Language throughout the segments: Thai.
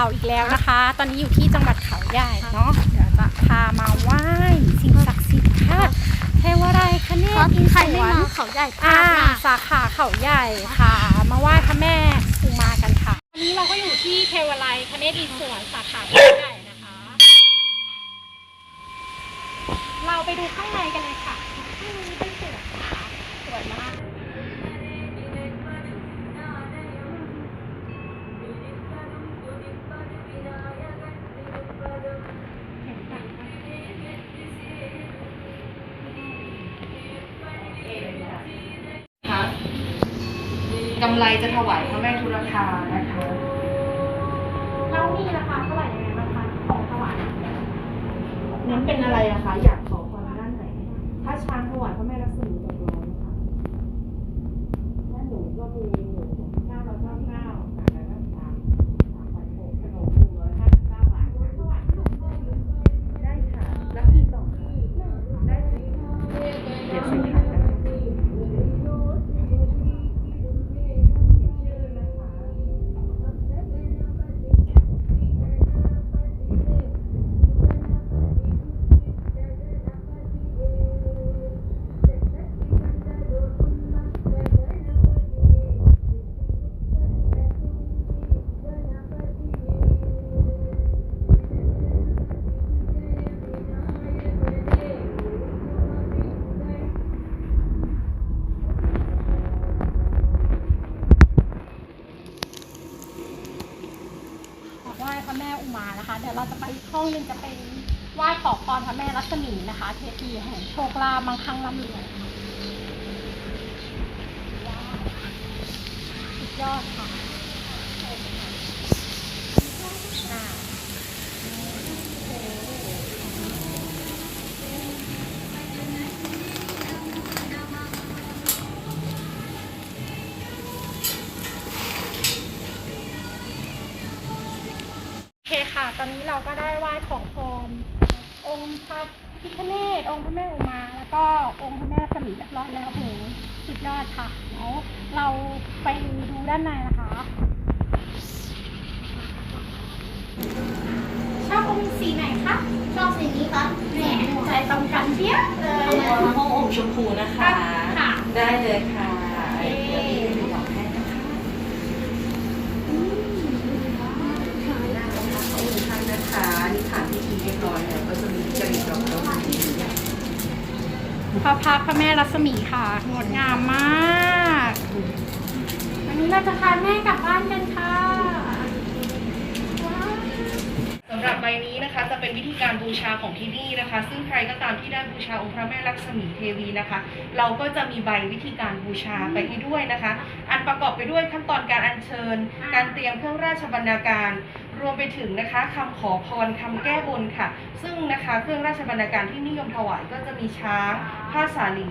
เราอีกแล้วนะคะ ตอนนี้อยู่ที่จังหวัดเขาใหญ่เนาะเดี๋ยวจะพามาไหว้สิ่งศักดิ์สิทธิ์ค่ะเทวไรคเนครับศอินใครสไม่วรมารค์เขาใหญ่พอ่าลาดมากสาขาเขาใหญ่ค่ะ มาไหว้พระแม่อุมากันค่ะวันนี้เราก็อยู่ที่เทวไลยคเนศอินสวรรค์สาขาเขาใหญ่นะคะ เราไปดูข้างในกันเลยค่ะข้างในเป็นสวยนะคะสวยมาก กำไรจะถวายพระแม่ทุรคานะคะ แล้วมีราคาเท่าไหร่ยังไงบ้างคะของถวายนั้นเป็นอะไรอะคะ อยากขอพรด้านไหน ถ้าช้างถวายพระแม่รักษมี มานะคะ เดี๋ยวเราจะไปอีกห้องหนึ่งจะเป็นไหว้ขอพรพระแม่รัศมีนะคะ เทพีแห่งโชคลาภมังคังร่ำรวยว้าวสุดยอดค่ะ ตอนนี้เราก็ได้ไหว้ขอพรองค์พระพิฆเนศองค์พระแม่อุมา แล้วก็องค์พระแม่สมิเรียบร้อยแล้วโอ้โหสุดยอดค่ะแล้วเราไปดูด้านในนะคะชอบองค์สีไหนคะชอบสีนี้ครับแหมใจตรงกันเชียบเลยห้ององค์ชมพูนะคะ ค่ะ ได้เลยค่ะเอ๊ะ เดี๋ยวพี่จะบอกให้นะคะหน้าของพระองค์ท่านนะคะนี่ผ่านพิธีเรียบร้อยแล้วก็จะมีจริตดอกไม้ที่ดี พระพักตร์พระแม่รัศมีค่ะ งดงามมากวันนี้เราจะพาแม่กลับบ้านกันค่ะสำหรับใบนี้นะคะจะเป็นวิธีการบูชาของที่นี่นะคะ ซึ่งใครก็ตามที่ได้บูชาองค์พระแม่ลักษมีเทวีนะคะ เราก็จะมีใบวิธีการบูชาไปให้ด้วยนะคะ อันประกอบไปด้วยขั้นตอนการอัญเชิญ การเตรียมเครื่องราชบรรณาการ รวมไปถึงนะคะคำขอพรคำแก้บนค่ะ ซึ่งนะคะเครื่องราชบรรณาการที่นิยมถวายก็จะมีช้าง ผ้าสาลี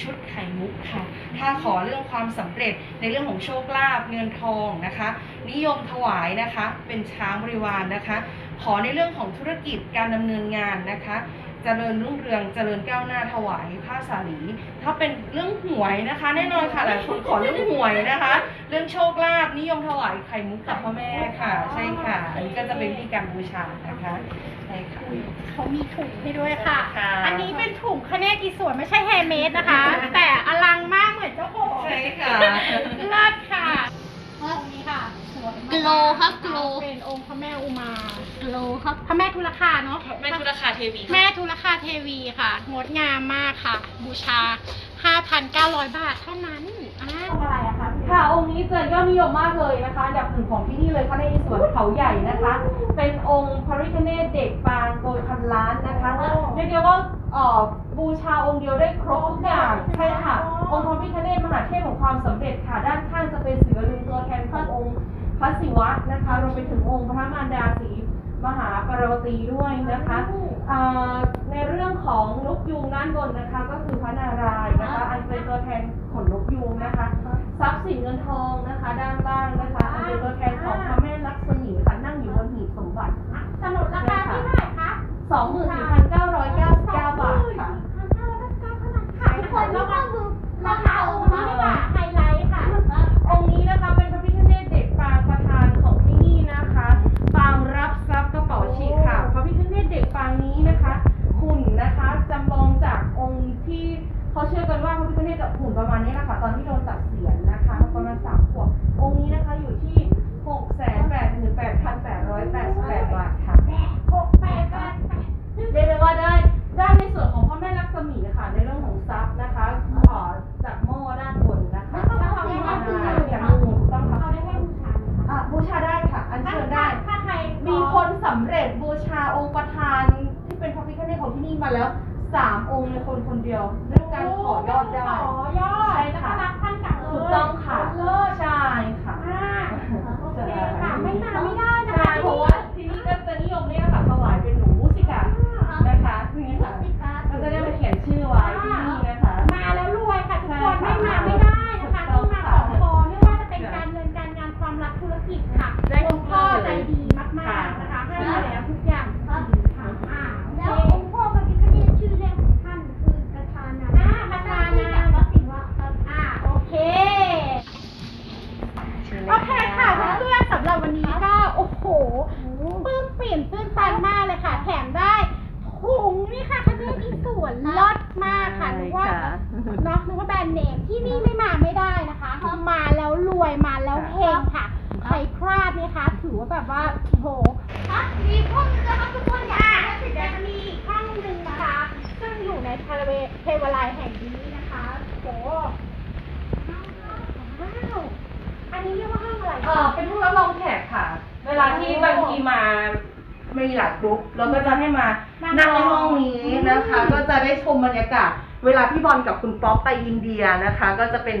ชุดไข่มุกค่ะ ถ้าขอเรื่องความสำเร็จในเรื่องของโชคลาภเงินทองนะคะ นิยมถวายนะคะ เป็นช้างบริวารนะคะ ขอในเรื่องของธุรกิจการดำเนินงานนะคะ เจริญรุ่งเรืองเจริญก้าวหน้าถวายผ้าสาลี ถ้าเป็นเรื่องหวยนะคะ แน่นอนค่ะหลายคนขอเรื่องหวยนะคะ เรื่องโชคลาภนิยมถวายไข่มุกกับพระแม่ค่ะ ใช่ค่ะ อันนี้ก็จะเป็นวิธีการบูชานะคะใช่ค่ะ เขามีถุงให้ด้วยค่ะ ค่ะ อันนี้เป็นถุงคเนศอีสวนไม่ใช่แฮมเมดนะคะ แต่อลังมากเหมือนเจ้าของใช่ค่ะ เลิศ กกโลครับกโลเป็นองค์พระแม่อุมากโลครับพระแม่ทุลคาเนาะแม่ทุรคาเทวีแม่ทุลคาเทวีค่ะงดงามมากค่ะ บูชา 5,900 บาทเท่านั้นอ่าอะไรอะคะค่ะองค์นี้เจอยอดนิยมมากเลยนะคะอันดับหนึ่งของที่นี่เลยค่ะในสวนเขาใหญ่นะคะ เป็นองค์พระริคเนศเด็กปางโกยพันล้านนะคะเรียกได้ว่าเอ่อบูชาองค์เดียวได้ครบทุกอย่างใช่ค่ะ องค์พระพิฆเนศมหาเทพของความสำเร็จค่ะ ด้านข้างจะเป็นศิวลึงตัวแทนขององค์ พระศิวะนะคะรวมไปถึงองค์พระมารดาศรีมหาปารวตีด้วยนะคะเอ่อในเรื่องของนกยูงด้านบนนะคะ ก็คือพระนารายณ์นะคะ อันเป็นตัวแทนขนนกยูงนะคะทรัพย์สินเงินทองนะคะ ด้านล่างนะคะ อันเป็นตัวแทนของพระแม่ลักษมีค่ะนั่งอยู่บนหีบสมบัติสนุนราคาที่เท่าไหร่คะ24,999บาทค่ะ ขายทุกคนแล้วก็คือราคาองค์นี้ดีกว่าไฮไลท์ค่ะ องค์นี้นะคะเป็นพระพิฆเนศเด็กปางประธานของที่นี่นะคะ ปาง ตอนที่โดนตัดเสียนนะคะประมาณสามขวบองค์นี้นะคะอยู่ที่หกแสน แปดหมื่นแปดพันแปดร้อยแปดสิบแปดบาทค่ะ หกแปดแปดแปดเรียกได้ว่าได้ได้ในส่วนของพ่อแม่ลักษมีค่ะ ในเรื่องของทรัพย์นะคะขอจากหม้อด้านบนนะคะไม่ต้องทำให้เขาคือใช่เลยจากค่ะมูลถูกต้องค่ะเขาได้ให้บูชาอะบูชาได้ค่ะ อัญถ้าเชิญได้ ถ้าใครมีคนสำเร็จบูชาองค์ประธานที่เป็นพระพิฆเนศของที่นี่มาแล้วสามองค์ในคนคนเดียวเรื่องการขอยอดได้ขอยอดใช่แล้วก็ค่ะรับท่านกลับเลยถูกต้องค่ะเลิศใช่ค่ะ ปิ่มตื้นตันมากเลยค่ะ แถมได้ถุงนี่ค่ะคะแนนอีส่วนลดมากค่ะนึกว่าเนาะนึกว่าแบรนด์เนมที่นี่ไม่มาไม่ได้นะคะมาแล้วรวยมาแล้วเฮงค่ะ ใครพลาดเนี่ยคะ ถือว่าแบบว่าโอ้โหครับมีพวกนี้นะครับทุกคนอ่าเดี๋ยวจะมีอีกห้องหนึ่งนะคะ ซึ่งอยู่ในเทวเทวาลัยแห่งนี้นะคะโอ้โหว้าวอันนี้เรียกว่าห้องอะไรเออเป็นผู้รับรองแขกค่ะ เวลาที่บางทีมา มีหลายกรุ๊ปเราก็จะให้มานั่งในห้องนี้นะคะ ก็จะได้ชมบรรยากาศ เวลาพี่บอลกับคุณป๊อปไปอินเดียนะคะ ก็จะเป็น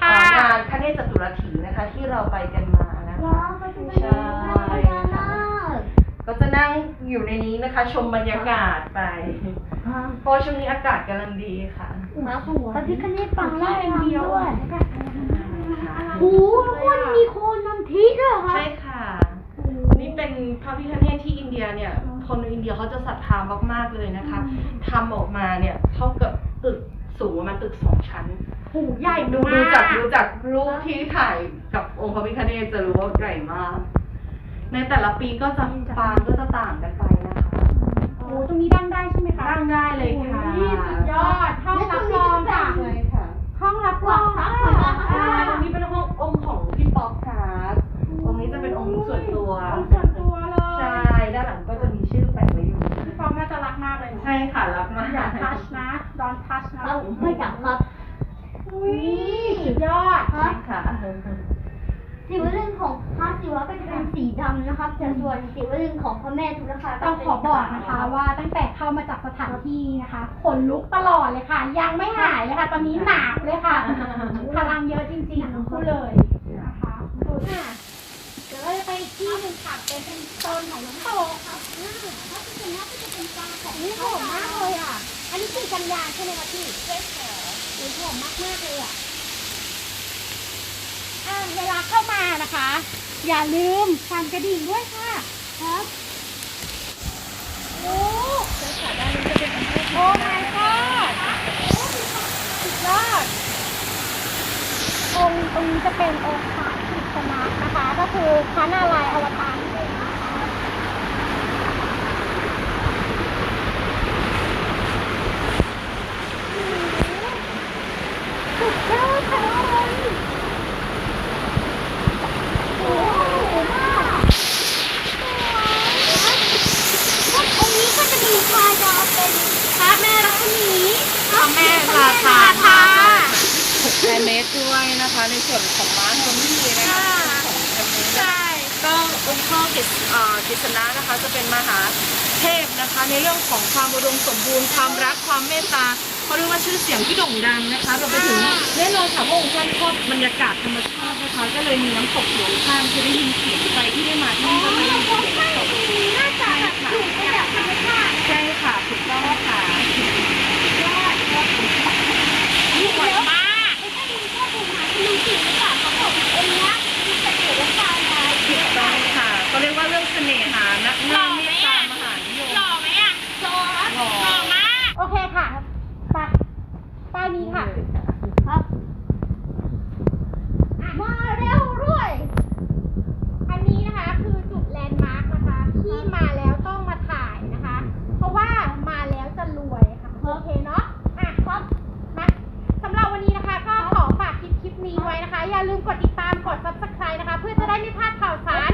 เอ่องานพระเนตรจตุรถีนะคะ ที่เราไปกันมานะคะว้าวพระพิฆเนศพญานาคก็จะนั่งอยู่ในนี้นะคะ ชมบรรยากาศไปเพราะช่วงนี้อากาศกำลังดีค่ะพระพิฆเนศปังล่างเป็นเดียวด้วยนะคะโอ้โหทุกคนมีโคนนำทิด้วยเหรอคะใช่ค่ะ นี่เป็นพระพิฆเนศที่อินเดียเนี่ยคนอินเดียเขาจะศรัทธามากๆเลยนะคะทำออกมาเนี่ยเท่ากับตึกสูงประมาณตึกสองชั้น หูใหญ่ดูมดูจากกดูจากรูปที่ถ่ายกับองค์พระพิฆเนศจะรู้ว่าใหญ่มาก ในแต่ละปีก็จะปางก็จะต่างกันไปนะคะโอ้ตรงนี้ดังได้ใช่ไหมคะตั้งได้เลยค่ะโอ้ยสุดยอดห้องรับรองค่ะใช่ค่ะ ห้องรับรองหลัค่ะกทรัพย์ใช่ตรงนี้เป็นห้ององค์ของพี่ป๊อกค่ะองค์นี้จะเป็นองค์ส่วนตัว ห้องส่วนตัวเลย ใช่ ด้านหลังก็จะมีชื่อแปะไว้อยู่ พี่ฟองน่าจะรักมากเลย ใช่ค่ะรับมา อย่าทัชนะดอนทัชนะครับ ไม่จับครับ อุ้ยสุดยอด ครั ใช่ บ ค่ะ สิวลึงของ พระศิวะก็จะเป็นสีดำนะครับ แต่ส่วนสิวลึงของพระแม่ทุลคาต้องขอบอกนะคะว่าตั้งแต่เข้ามาจากสถานที่นะคะขนลุกตลอดเลยค่ะ ยังไม่หายเลยค่ะ ตอนนี้หนาบเลยค่ะพลังเยอะจริงๆพูดเลยนะคะดูค่ะเดี๋ยวเราจะไปอีกที่หนึ่งค่ะเป็นโซนของน้ำตกค่ะอืมถ้าเป็นน่าจะเป็นปลาของนี่หอมมากเลยอะ อันนี้คือกันยาใช่ไหมคะพี่ใช่ค่ะหอมมากมากๆเลยอะอ่าเวลาเข้ามานะคะ อย่าลืมสั่นกระดิ่งด้วยค่ะ ครับโอ้โอ้ my god สุดยอดองค์ตรงนี้จะเป็นองค์พระกิษณะนะคะ ก็คือพระนารายณ์อวตารนั่นเองนะคะสุดยอดค่ะทุกคนโอ้โหมากสวยองค์นี้ก็จะมีพายาวเป็นพระแม่รักษมี พระแม่ราชา พระแม่ราชา แฮนด์เมดด้วย นะคะ ในส่วนของม้าโทนี่นะคะใช่ก็องค์พ่อกฤษเอ่อกฤษณะนะคะ จะเป็นมหาเทพนะคะ ในเรื่องของความอุดมสมบูรณ์ความรักความเมตตาเขาเรียกว่าชื่อเสียงที่โด่งดังนะคะรวมไปถึงแน่นอนค่ะพระองค์ท่านชอบบรรยากาศธรรมชาตินะคะก็เลยมีน้ำตกอยู่ข้างจะได้ยินเสียงใครที่ได้มาที่นี่ก็จะได้ยินเสียงน้ำตกน่าจะแบบอยู่เป็นแบบธรรมชาติใช่ค่ะถูกต้องค่ะ อย่าลืมกดติดตามกด subscribe นะคะ เพื่อจะได้ไม่พลาดข่าวสาร